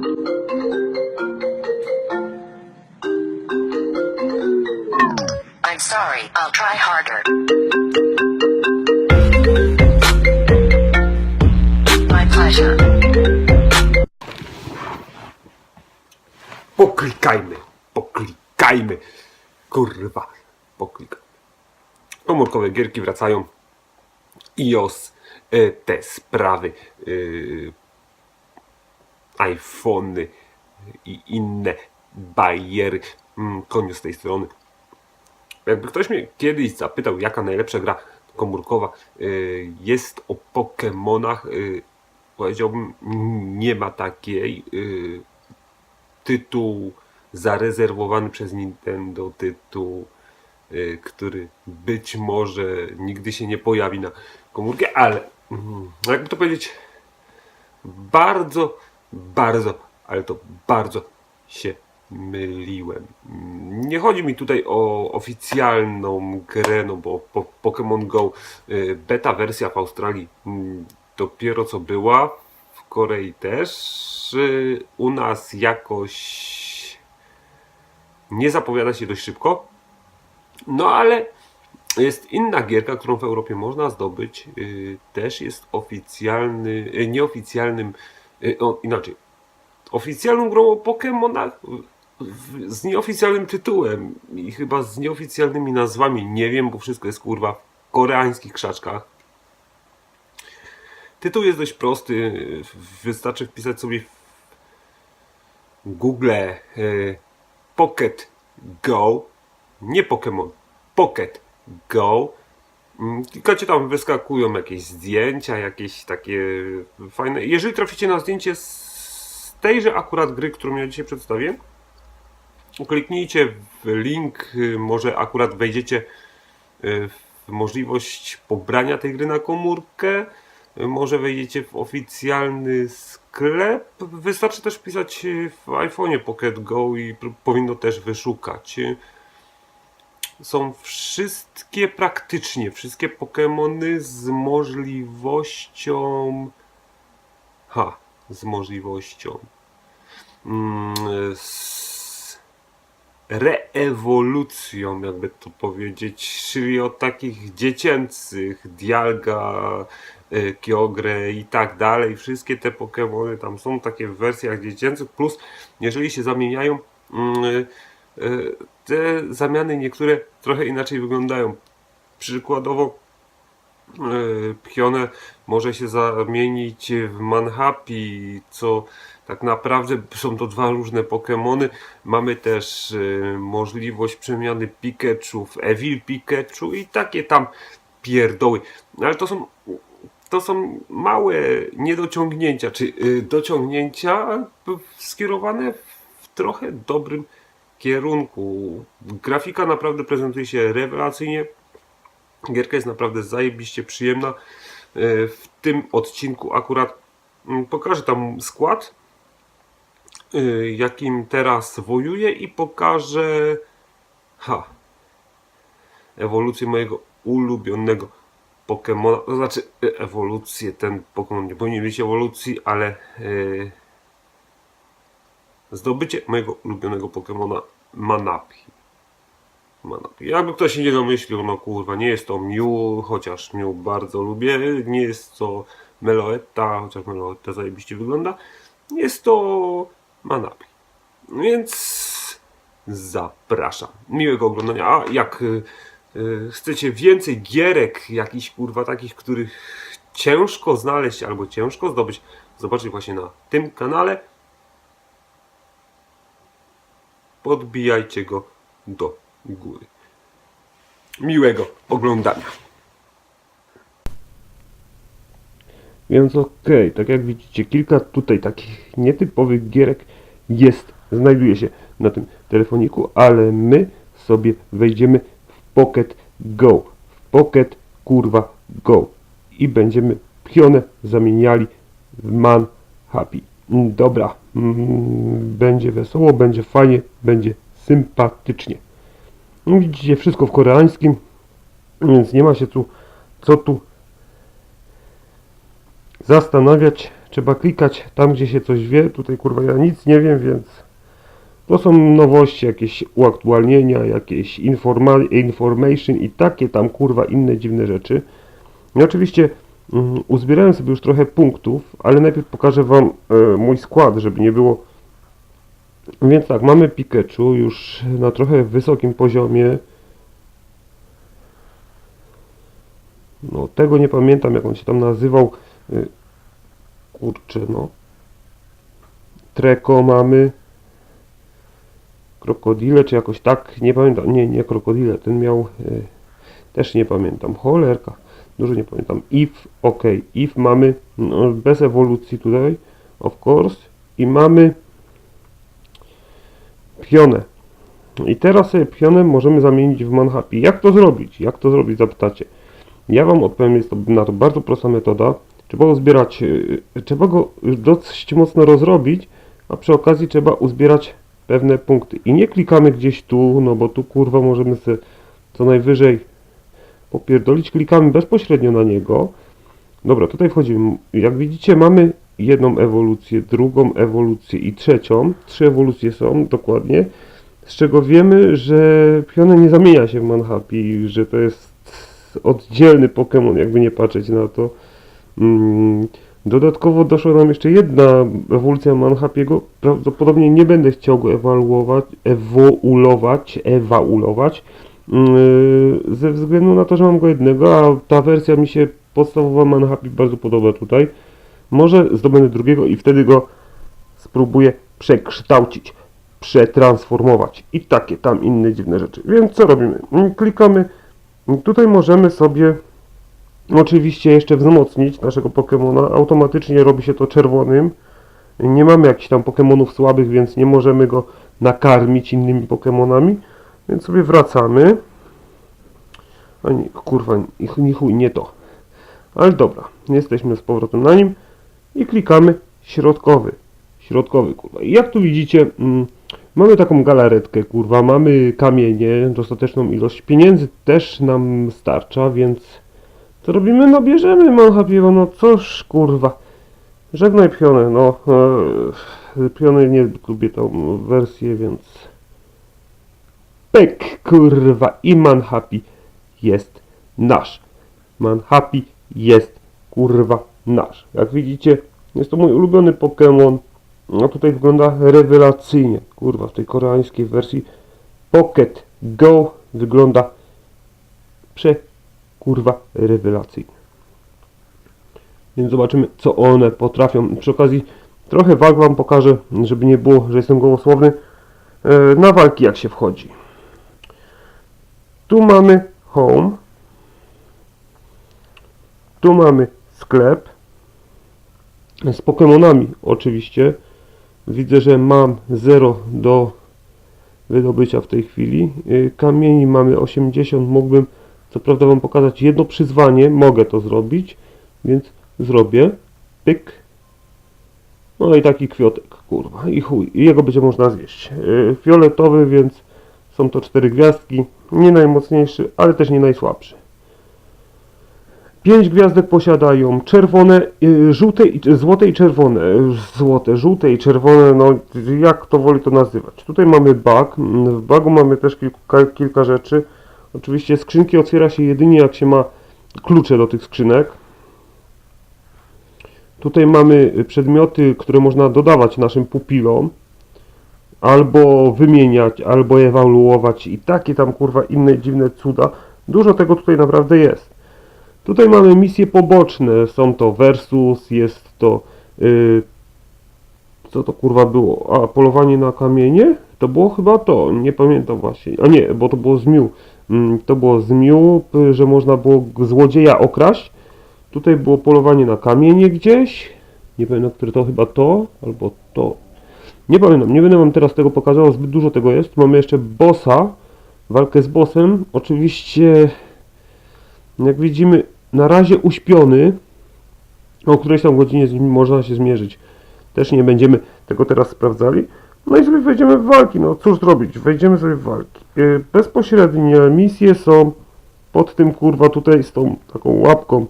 I'm sorry, I'll try harder. My pleasure. Poklikajmy, poklikajmy. Kurwa, poklikajmy. Komórkowe gierki wracają. iOS, e, te sprawy, e, iPhony i inne bajery. Mm, Koniu z tej strony. Jakby ktoś mnie kiedyś zapytał, jaka najlepsza gra komórkowa e, jest o Pokemonach, e, powiedziałbym, nie ma takiej. e, tytuł zarezerwowany przez Nintendo, tytuł, y, który być może nigdy się nie pojawi na komórkę, ale mm, jakby to powiedzieć, bardzo, bardzo, ale to bardzo się myliłem. Nie chodzi mi tutaj o oficjalną grę, no bo po, Pokémon Go y, beta wersja w Australii mm, dopiero co była, w Korei też, y, u nas jakoś nie zapowiada się dość szybko. No ale jest inna gierka, którą w Europie można zdobyć. y, Też jest oficjalny, nieoficjalnym, y, o, inaczej, oficjalną grą o Pokémonach z nieoficjalnym tytułem i chyba z nieoficjalnymi nazwami. Nie wiem, bo wszystko jest kurwa w koreańskich krzaczkach. Tytuł jest dość prosty. Wystarczy wpisać sobie w Google y, Pocket Go, nie Pokémon, Pocket Go. Mm, Klikacie tam wyskakują jakieś zdjęcia, jakieś takie fajne. Jeżeli traficie na zdjęcie z tejże akurat gry, którą ja dzisiaj przedstawię, kliknijcie w link, y, może akurat wejdziecie y, w możliwość pobrania tej gry na komórkę. Y, Może wejdziecie w oficjalny sklep. Wystarczy też wpisać y, w iPhone'ie Pocket Go i powinno też wyszukać. Są wszystkie, praktycznie wszystkie Pokémony z możliwością. Ha, z możliwością. Mm, z reewolucją, jakby to powiedzieć, czyli od takich dziecięcych, Dialga, y, Kyogre i tak dalej. Wszystkie te Pokémony tam są takie w wersjach dziecięcych, plus jeżeli się zamieniają, mm, te zamiany niektóre trochę inaczej wyglądają. Przykładowo y, Pionę może się zamienić w Manhappy, co tak naprawdę są to dwa różne Pokémony. Mamy też y, możliwość przemiany Pikachu w Evil Pikachu i takie tam pierdoły. Ale to są to są małe niedociągnięcia, czy dociągnięcia skierowane w trochę dobrym kierunku. Grafika naprawdę prezentuje się rewelacyjnie. Gierka jest naprawdę zajebiście przyjemna. E, W tym odcinku akurat mm, pokażę tam skład, e, jakim teraz wojuję i pokażę ha, ewolucję mojego ulubionego Pokemona. To znaczy e, ewolucję, ten Pokemon nie powinien mieć ewolucji, ale e, zdobycie mojego ulubionego Pokemona Manapi. Manapi. Jakby ktoś się nie domyślił, no kurwa, nie jest to Mew, chociaż Mew bardzo lubię, nie jest to Meloetta, chociaż Meloetta zajebiście wygląda, jest to Manapi. Więc zapraszam. Miłego oglądania. A jak y, y, chcecie więcej gierek, jakichś kurwa takich, których ciężko znaleźć albo ciężko zdobyć, zobaczyć właśnie na tym kanale, podbijajcie go do góry. Miłego oglądania. Więc okej, tak jak widzicie, kilka tutaj takich nietypowych gierek jest, znajduje się na tym telefoniku, ale my sobie wejdziemy w Pocket Go. W Pocket kurwa Go. I będziemy pionę zamieniali w Man Happy. Dobra, będzie wesoło, będzie fajnie, będzie sympatycznie. No, Widzicie, wszystko w koreańskim, więc nie ma się tu co tu zastanawiać, trzeba klikać tam, gdzie się coś wie. Tutaj kurwa ja nic nie wiem, więc to są nowości, jakieś uaktualnienia, jakieś informa- information i takie tam kurwa inne dziwne rzeczy. I oczywiście mm, uzbierałem sobie już trochę punktów, ale najpierw pokażę Wam e, mój skład, żeby nie było. Więc tak, mamy Pikachu już na trochę wysokim poziomie. No, tego nie pamiętam, jak on się tam nazywał. Y, Kurczę, no. Treko mamy. Krokodile, czy jakoś tak, nie pamiętam. Nie, nie krokodile, ten miał. Y, też nie pamiętam. Cholerka, dużo nie pamiętam. If, ok, if mamy no, bez ewolucji tutaj, of course. I mamy pionę. I teraz sobie pionę możemy zamienić w Manhappy. Jak to zrobić? Jak to zrobić, zapytacie. Ja Wam odpowiem, jest to na to bardzo prosta metoda. Trzeba uzbierać, yy, trzeba go dość mocno rozrobić, a przy okazji trzeba uzbierać pewne punkty. I nie klikamy gdzieś tu, no bo tu kurwa możemy sobie co najwyżej popierdolić. Klikamy bezpośrednio na niego. Dobra, tutaj wchodzimy. Jak widzicie mamy jedną ewolucję, drugą ewolucję i trzecią. Trzy ewolucje są dokładnie. Z czego wiemy, że piona nie zamienia się w Manhappy, że to jest oddzielny Pokémon, jakby nie patrzeć na to. Mm, Dodatkowo doszła nam jeszcze jedna ewolucja Manhapiego. Prawdopodobnie nie będę chciał go ewaluować, ewoluować, ewaulować, ze względu na to, że mam go jednego, a ta wersja mi się podstawowa Manhapi bardzo podoba tutaj. Może zdobędę drugiego i wtedy go spróbuję przekształcić, przetransformować i takie tam inne dziwne rzeczy. Więc co robimy? Klikamy. Tutaj możemy sobie oczywiście jeszcze wzmocnić naszego Pokemona. Automatycznie robi się to czerwonym. Nie mamy jakichś tam Pokemonów słabych, więc nie możemy go nakarmić innymi Pokemonami. Więc sobie wracamy. A nie, kurwa, nie, chuj, nie to. Ale dobra, jesteśmy z powrotem na nim i klikamy środkowy. Środkowy, kurwa. I jak tu widzicie, mm, mamy taką galaretkę, kurwa, mamy kamienie, dostateczną ilość pieniędzy też nam starcza, więc co robimy? No bierzemy Manhapiego, no coż, kurwa. Żegnaj pionę, no. E, piony nie lubię tą wersję, więc... Pek, kurwa, i Manhappy jest nasz. Manhappy jest, kurwa, nasz. Jak widzicie, jest to mój ulubiony Pokémon. No tutaj wygląda rewelacyjnie. Kurwa, w tej koreańskiej wersji Pocket Go wygląda prze kurwa rewelacyjnie. Więc zobaczymy, co one potrafią. Przy okazji trochę walk wam pokażę, żeby nie było, że jestem gołosłowny. E, Na walki jak się wchodzi. Tu mamy home. Tu mamy sklep. Z Pokemonami oczywiście. Widzę, że mam 0 do wydobycia w tej chwili. Y, Kamieni mamy 80. Mógłbym co prawda Wam pokazać jedno przyzwanie. Mogę to zrobić, więc zrobię. Pyk. No i taki kwiatek, kurwa. I chuj. I jego będzie można zjeść. Y, Fioletowy, więc są to cztery gwiazdki. Nie najmocniejszy, ale też nie najsłabszy. Pięć gwiazdek posiadają czerwone, y, żółte, złote i czerwone. Złote, żółte i czerwone, no jak to woli to nazywać. Tutaj mamy bug. W bugu mamy też kilka, kilka rzeczy. Oczywiście skrzynki otwiera się jedynie jak się ma klucze do tych skrzynek. Tutaj mamy przedmioty, które można dodawać naszym pupilom. Albo wymieniać, albo ewaluować i takie tam kurwa inne dziwne cuda. Dużo tego tutaj naprawdę jest. Tutaj mamy misje poboczne, są to versus, jest to yy, co to kurwa było? A, polowanie na kamienie? To było chyba to, nie pamiętam właśnie. A nie, bo to było z. Mm, To było z p- że można było złodzieja okraść. Tutaj było polowanie na kamienie gdzieś. Nie pamiętam, które to chyba to, albo to. Nie pamiętam, nie będę wam teraz tego pokazał, zbyt dużo tego jest. Mamy jeszcze bossa, walkę z bossem. Oczywiście, jak widzimy, na razie uśpiony. O którejś tam godzinie z nim można się zmierzyć. Też nie będziemy tego teraz sprawdzali. No i sobie wejdziemy w walki. No cóż zrobić? Wejdziemy sobie w walki. Yy, Bezpośrednie misje są pod tym kurwa tutaj z tą taką łapką.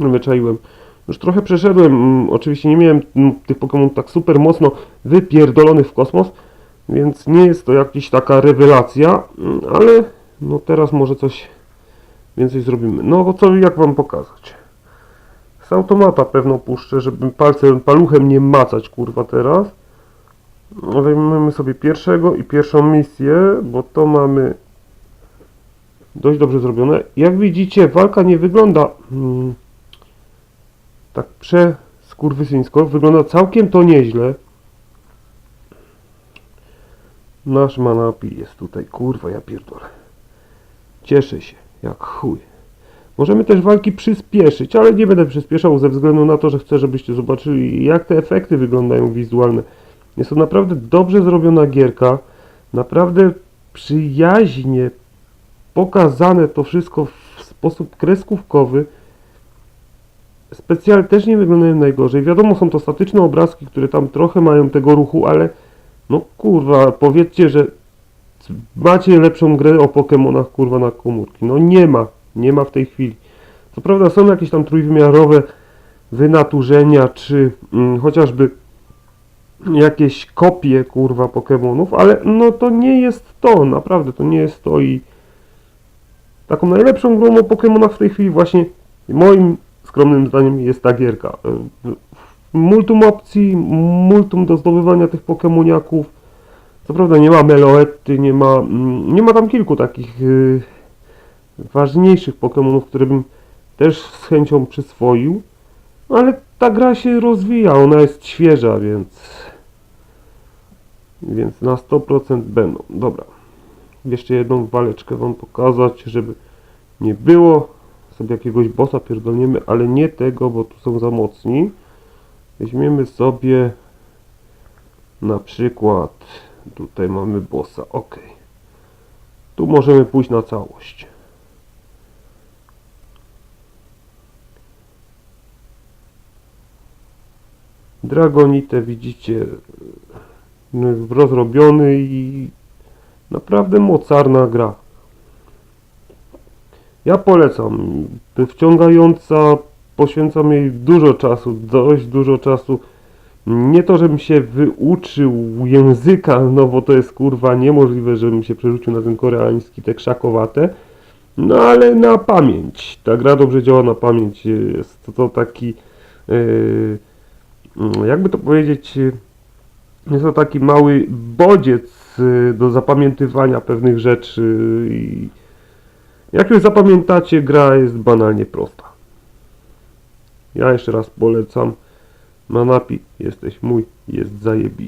Wyczaiłem. Już trochę przeszedłem, mm, oczywiście nie miałem mm, tych Pokémon tak super mocno wypierdolonych w kosmos, więc nie jest to jakaś taka rewelacja, mm, ale no teraz może coś więcej zrobimy. No co, jak wam pokazać? Z automata pewno puszczę, żeby palcem, paluchem nie macać kurwa teraz. Weźmiemy sobie pierwszego i pierwszą misję, bo to mamy dość dobrze zrobione. Jak widzicie, walka nie wygląda mm, tak przeskurwysyńsko. Wygląda całkiem to nieźle. Nasz Manapi jest tutaj, kurwa, ja pierdolę. Cieszę się, jak chuj. Możemy też walki przyspieszyć, ale nie będę przyspieszał ze względu na to, że chcę, żebyście zobaczyli, jak te efekty wyglądają wizualne. Jest to naprawdę dobrze zrobiona gierka. Naprawdę przyjaźnie pokazane to wszystko w sposób kreskówkowy. Specjal też nie wyglądają najgorzej. Wiadomo, są to statyczne obrazki, które tam trochę mają tego ruchu, ale no kurwa, powiedzcie, że macie lepszą grę o Pokémonach kurwa na komórki. No nie ma, nie ma w tej chwili. Co prawda są jakieś tam trójwymiarowe wynaturzenia, czy mm, chociażby jakieś kopie kurwa Pokémonów, ale no to nie jest to, naprawdę to nie jest to i taką najlepszą grą o Pokémonach w tej chwili właśnie moim skromnym zdaniem jest ta gierka. E, Multum opcji, multum do zdobywania tych Pokémoniaków. Co prawda nie ma Meloety, nie ma, mm, nie ma tam kilku takich y, ważniejszych Pokémonów, które bym też z chęcią przyswoił. Ale ta gra się rozwija, ona jest świeża, więc więc na 100% będą. Dobra. Jeszcze jedną waleczkę wam pokazać, żeby nie było. Sobie jakiegoś bossa pierdolniemy, ale nie tego, bo tu są za mocni. Weźmiemy sobie na przykład tutaj mamy bossa, ok. Tu możemy pójść na całość. Dragonite widzicie no, rozrobiony i naprawdę mocarna gra. Ja polecam. Wciągająca, poświęcam jej dużo czasu, dość dużo czasu. Nie to, żebym się wyuczył języka, no bo to jest kurwa niemożliwe, żebym się przerzucił na ten koreański, te krzakowate. No ale na pamięć. Ta gra dobrze działa na pamięć. Jest to, to taki, yy, jakby to powiedzieć, yy, jest to taki mały bodziec y, do zapamiętywania pewnych rzeczy i jak już zapamiętacie, gra jest banalnie prosta. Ja jeszcze raz polecam. Manapi, jesteś mój, jest zajebiście.